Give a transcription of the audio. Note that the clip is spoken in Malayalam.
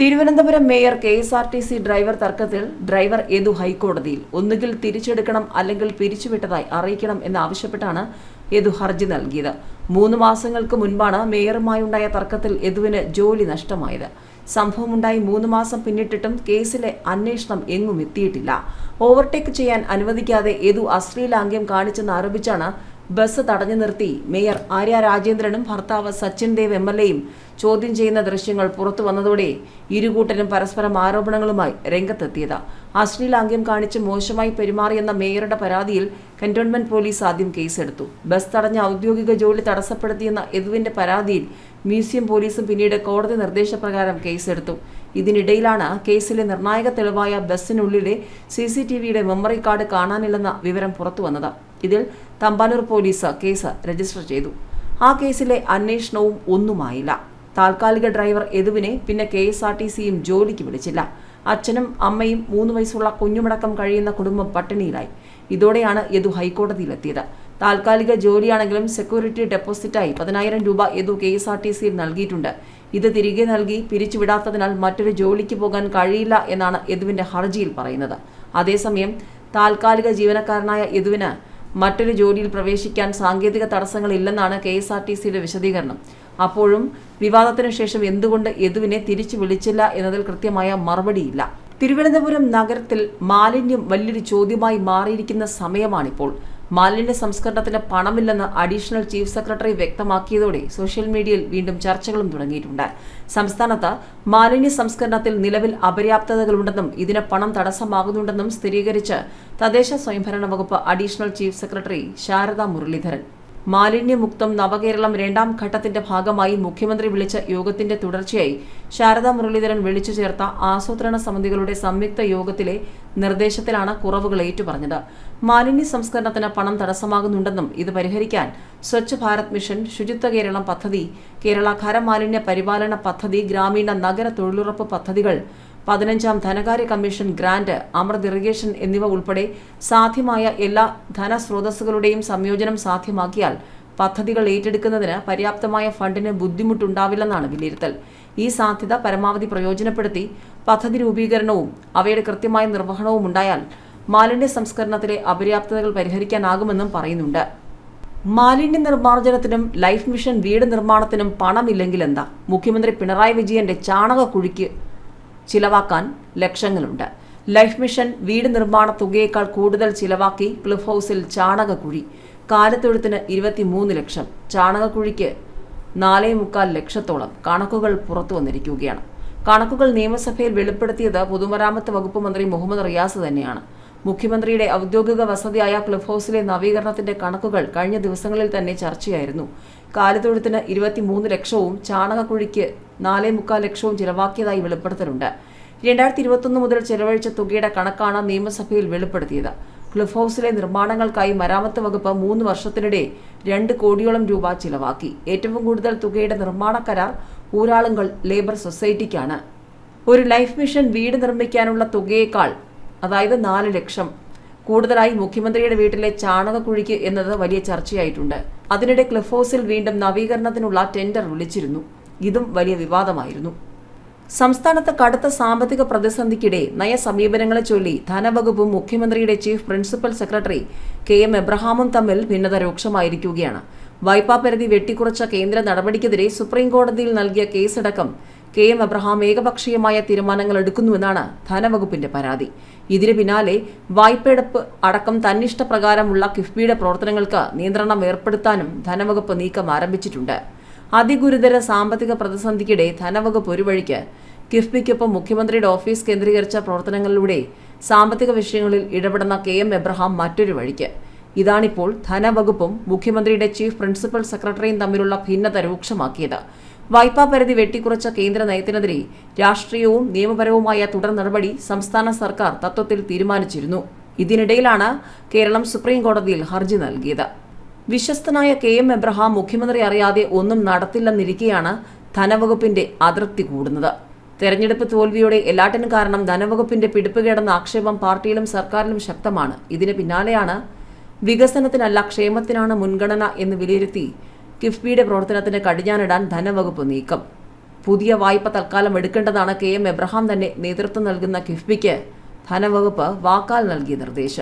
Thiruvananthapuram mayor K S R T C driver തർക്കത്തിൽ ഡ്രൈവർ യദു ഹൈക്കോടതിയിൽ? ഒന്നുകിൽ തിരിച്ചെടുക്കണം അല്ലെങ്കിൽ പിരിച്ചുവിട്ടതായി അറിയിക്കണം എന്നാവശ്യപ്പെട്ടാണ് യദു ഹർജി നൽകിയത്. മൂന്ന് മാസങ്ങൾക്ക് മുൻപാണ് മേയറുമായുണ്ടായ തർക്കത്തിൽ യദുവിന് ജോലി നഷ്ടമായത്. സംഭവമുണ്ടായി മൂന്ന് മാസം പിന്നിട്ടിട്ടും കേസിലെ അന്വേഷണം എങ്ങും എത്തിയിട്ടില്ല. ഓവർടേക്ക് ചെയ്യാൻ അനുവദിക്കാതെ യദു അശ്ലീലാംഗ്യം കാണിച്ചെന്ന് ആരോപിച്ചാണ് ബസ് തടഞ്ഞു നിർത്തി. മേയർ ആര്യ രാജേന്ദ്രനും ഭർത്താവ് സച്ചിൻ ദേവ് എം എൽ എയും ചോദ്യം ചെയ്യുന്ന ദൃശ്യങ്ങൾ പുറത്തു വന്നതോടെ ഇരുകൂട്ടരും പരസ്പരം ആരോപണങ്ങളുമായി രംഗത്തെത്തിയത്. അശ്ലീലാംഗ്യം കാണിച്ച് മോശമായി പെരുമാറിയെന്ന മേയറുടെ പരാതിയിൽ കന്റോൺമെന്റ് പോലീസ് ആദ്യം കേസെടുത്തു. ബസ് തടഞ്ഞ ഔദ്യോഗിക ജോലി തടസ്സപ്പെടുത്തിയെന്ന എതുവിന്റെ പരാതിയിൽ മ്യൂസിയം പോലീസും പിന്നീട് കോടതി നിർദ്ദേശപ്രകാരം കേസെടുത്തു. ഇതിനിടയിലാണ് കേസിലെ നിർണായക തെളിവായ ബസ്സിനുള്ളിലെ സി സി ടി വിയുടെ മെമ്മറി കാർഡ് കാണാനില്ലെന്ന വിവരം പുറത്തുവന്നത് ഇതിൽ തമ്പാനൂർ പോലീസ് കേസ് രജിസ്റ്റർ ചെയ്തു. ആ കേസിലെ അന്വേഷണവും ഒന്നുമായില്ല. താൽക്കാലിക ഡ്രൈവർ യദുവിനെ പിന്നെ കെ എസ് ആർ ടി സിയും ജോലിക്ക് വിളിച്ചില്ല. അച്ഛനും അമ്മയും മൂന്ന് വയസ്സുള്ള കുഞ്ഞുമടക്കം കഴിയുന്ന കുടുംബം പട്ടിണിയിലായി. ഇതോടെയാണ് യദു ഹൈക്കോടതിയിലെത്തിയത്. താൽക്കാലിക ജോലിയാണെങ്കിലും സെക്യൂരിറ്റി ഡെപ്പോസിറ്റായി പതിനായിരം രൂപ Yadu K S R T സിയിൽ നൽകിയിട്ടുണ്ട്. ഇത് തിരികെ നൽകി പിരിച്ചുവിടാത്തതിനാൽ മറ്റൊരു ജോലിക്ക് പോകാൻ കഴിയില്ല എന്നാണ് യദുവിന്റെ ഹർജിയിൽ പറയുന്നത്. അതേസമയം താൽക്കാലിക ജീവനക്കാരനായ യദുവിന് മറ്റൊരു ജോലിയിൽ പ്രവേശിക്കാൻ സാങ്കേതിക തടസ്സങ്ങളില്ലെന്നാണ് കെ എസ് ആർ ടി സിയുടെ വിശദീകരണം. അപ്പോഴും വിവാദത്തിനു ശേഷം എന്തുകൊണ്ട് യദുവിനെ തിരിച്ചു വിളിച്ചില്ല എന്നതിൽ കൃത്യമായ മറുപടിയില്ല. തിരുവനന്തപുരം നഗരത്തിൽ മാലിന്യം വലിയൊരു ചോദ്യമായി മാറിയിരിക്കുന്ന സമയമാണിപ്പോൾ. മാലിന്യ സംസ്കരണത്തിന് പണമില്ലെന്ന് അഡീഷണൽ ചീഫ് സെക്രട്ടറി വ്യക്തമാക്കിയതോടെ സോഷ്യൽ മീഡിയയിൽ വീണ്ടും ചർച്ചകളും തുടങ്ങിയിട്ടുണ്ട്. സംസ്ഥാനത്ത് മാലിന്യ സംസ്കരണത്തിൽ നിലവിൽ അപര്യാപ്തതകളുണ്ടെന്നും ഇതിന് പണം തടസ്സമാകുന്നുണ്ടെന്നും സ്ഥിരീകരിച്ച് തദ്ദേശ സ്വയംഭരണ വകുപ്പ് additional chief secretary Sharada Muraleedharan. മാലിന്യമുക്തം നവകേരളം രണ്ടാം ഘട്ടത്തിന്റെ ഭാഗമായി മുഖ്യമന്ത്രി വിളിച്ച യോഗത്തിന്റെ തുടർച്ചയായി ശാരദാ മുരളീധരൻ വിളിച്ചു ചേർത്ത ആസൂത്രണ സമിതികളുടെ സംയുക്ത യോഗത്തിലെ നിർദ്ദേശത്തിലാണ് കുറവുകൾ ഏറ്റുപറഞ്ഞത്. മാലിന്യ സംസ്കരണത്തിന് പണം തടസ്സമാകുന്നുണ്ടെന്നും ഇത് പരിഹരിക്കാൻ സ്വച്ഛ് ഭാരത് മിഷൻ ശുചിത്വ കേരളം പദ്ധതി കേരള ഖരമാലിന്യ പരിപാലന പദ്ധതി ഗ്രാമീണ നഗര തൊഴിലുറപ്പ് പദ്ധതികൾ പതിനഞ്ചാം ധനകാര്യ കമ്മീഷൻ ഗ്രാന്റ് അമൃത് ഇറിഗേഷൻ എന്നിവ ഉൾപ്പെടെ സാധ്യമായ എല്ലാ ധനസ്രോതസ്സുകളുടെയും സംയോജനം സാധ്യമാക്കിയാൽ പദ്ധതികൾ ഏറ്റെടുക്കുന്നതിന് പര്യാപ്തമായ ഫണ്ടിന് ബുദ്ധിമുട്ടുണ്ടാവില്ലെന്നാണ് വിലയിരുത്തൽ. ഈ സാധ്യത പരമാവധി പ്രയോജനപ്പെടുത്തി പദ്ധതി രൂപീകരണവും അവയുടെ കൃത്യമായ നിർവഹണവും ഉണ്ടായാൽ മാലിന്യ സംസ്കരണത്തിലെ അപര്യാപ്തതകൾ പരിഹരിക്കാനാകുമെന്നും പറയുന്നുണ്ട്. മാലിന്യ നിർമ്മാർജനത്തിനും ലൈഫ് മിഷൻ വീട് നിർമ്മാണത്തിനും പണമില്ലെങ്കിൽ എന്താ? മുഖ്യമന്ത്രി പിണറായി വിജയന്റെ ചാണകക്കുഴിക്ക് ചിലവാക്കാൻ ലക്ഷങ്ങളുണ്ട് ലൈഫ് മിഷൻ വീട് നിർമ്മാണ തുകയേക്കാൾ കൂടുതൽ ചിലവാക്കി ക്ലിഫ് ഹൗസിൽ ചാണകക്കുഴി. കാലത്തൊഴുത്തിന് ഇരുപത്തിമൂന്ന് ലക്ഷം. ചാണകക്കുഴിക്ക് നാലേ മുക്കാൽ ലക്ഷത്തോളം കണക്കുകൾ പുറത്തു വന്നിരിക്കുകയാണ്. കണക്കുകൾ നിയമസഭയിൽ വെളിപ്പെടുത്തിയത് പൊതുമരാമത്ത് വകുപ്പ് മന്ത്രി മുഹമ്മദ് റിയാസ് തന്നെയാണ്. മുഖ്യമന്ത്രിയുടെ ഔദ്യോഗിക വസതിയായ ക്ലിഫ് ഹൗസിലെ നവീകരണത്തിന്റെ കണക്കുകൾ കഴിഞ്ഞ ദിവസങ്ങളിൽ തന്നെ ചർച്ചയായിരുന്നു. കാലിത്തൊഴുത്തിന് ഇരുപത്തിമൂന്ന് ലക്ഷവും ചാണകക്കുഴിക്ക് നാലേ മുക്കാൽ ലക്ഷവും ചിലവാക്കിയതായി വെളിപ്പെടുത്തലുണ്ട്. രണ്ടായിരത്തി ഇരുപത്തൊന്ന് മുതൽ ചെലവഴിച്ച തുകയുടെ കണക്കാണ് നിയമസഭയിൽ വെളിപ്പെടുത്തിയത്. ക്ലിഫ് ഹൗസിലെ നിർമ്മാണങ്ങൾക്കായി മരാമത്ത് വകുപ്പ് മൂന്ന് വർഷത്തിനിടെ രണ്ട് കോടിയോളം രൂപ ചിലവാക്കി. ഏറ്റവും കൂടുതൽ തുകയുടെ നിർമ്മാണ കരാർ ഊരാളുങ്കൽ ലേബർ സൊസൈറ്റിക്കാണ്. ഒരു ലൈഫ് മിഷൻ വീട് നിർമ്മിക്കാനുള്ള തുകയേക്കാൾ അതായത് നാല് ലക്ഷം. കൂടുതലായി മുഖ്യമന്ത്രിയുടെ വീട്ടിലെ ചാണകക്കുഴിക്ക് എന്നത് വലിയ ചർച്ചയായിട്ടുണ്ട്. അതിനിടെ ക്ലിഫ് ഹൗസിൽ വീണ്ടും നവീകരണത്തിനുള്ള ടെൻഡർ വിളിച്ചിരുന്നു. ഇതും വലിയ വിവാദമായിരുന്നു. സംസ്ഥാനത്ത് കടുത്ത സാമ്പത്തിക പ്രതിസന്ധിക്കിടെ നയസമീപനങ്ങളെ ചൊല്ലി ധനവകുപ്പും മുഖ്യമന്ത്രിയുടെ chief principal secretary K M എബ്രഹാമും തമ്മിൽ ഭിന്നത രൂക്ഷമായിരിക്കുകയാണ്. വായ്പാ പരിധി വെട്ടിക്കുറച്ച കേന്ദ്ര നടപടിക്കെതിരെ സുപ്രീം കോടതിയിൽ നൽകിയ കേസടക്കം കെ എം എബ്രഹാം ഏകപക്ഷീയമായ തീരുമാനങ്ങൾ എടുക്കുന്നുവെന്നാണ് ധനവകുപ്പിന്റെ പരാതി. ഇതിന് പിന്നാലെ വായ്പയെടുപ്പ് അടക്കം തന്നിഷ്ടപ്രകാരമുള്ള കിഫ്ബിയുടെ പ്രവർത്തനങ്ങൾക്ക് നിയന്ത്രണം ഏർപ്പെടുത്താനും ധനവകുപ്പ് നീക്കം ആരംഭിച്ചിട്ടുണ്ട്. അതിഗുരുതര സാമ്പത്തിക പ്രതിസന്ധിക്കിടെ ധനവകുപ്പ് ഒരു വഴിക്ക് കിഫ്ബിക്കൊപ്പം മുഖ്യമന്ത്രിയുടെ ഓഫീസ് കേന്ദ്രീകരിച്ച പ്രവർത്തനങ്ങളിലൂടെ സാമ്പത്തിക വിഷയങ്ങളിൽ ഇടപെടുന്ന കെ എം എബ്രഹാം മറ്റൊരു വഴിക്ക്. ഇതാണിപ്പോൾ ധനവകുപ്പും മുഖ്യമന്ത്രിയുടെ ചീഫ് പ്രിൻസിപ്പൽ സെക്രട്ടറിയും തമ്മിലുള്ള ഭിന്നത രൂക്ഷമാക്കിയത്. വായ്പാ പരിധി വെട്ടിക്കുറച്ച കേന്ദ്ര നയത്തിനെതിരെ രാഷ്ട്രീയവും നിയമപരവുമായ തുടർ നടപടി സംസ്ഥാന സർക്കാർ തത്വത്തിൽ തീരുമാനിച്ചിരുന്നു. ഇതിനിടയിലാണ് കേരളം സുപ്രീം കോടതിയിൽ ഹർജി നൽകിയത്. വിശ്വസ്തനായ കെ എം എബ്രഹാം മുഖ്യമന്ത്രി അറിയാതെ ഒന്നും നടത്തില്ലെന്നിരിക്കെയാണ് ധനവകുപ്പിന്റെ അതൃപ്തി കൂടുന്നത്. തെരഞ്ഞെടുപ്പ് തോൽവിയുടെ എല്ലാറ്റിനും കാരണം ധനവകുപ്പിന്റെ പിടിപ്പുകേടെന്ന ആക്ഷേപം പാർട്ടിയിലും സർക്കാരിലും ശക്തമാണ്. ഇതിന് പിന്നാലെയാണ് വികസനത്തിനല്ല ക്ഷേമത്തിനാണ് മുൻഗണന എന്ന് വിലയിരുത്തി കിഫ്ബിയുടെ പ്രവർത്തനത്തിന് കടിഞ്ഞാനിടാൻ ധനവകുപ്പ് നീക്കം. പുതിയ വായ്പ തൽക്കാലം എടുക്കേണ്ടതാണ് കെ എം എബ്രഹാം തന്നെ നേതൃത്വം നൽകുന്ന കിഫ്ബിക്ക് ധനവകുപ്പ് വാക്കാൽ നൽകിയ നിർദ്ദേശം.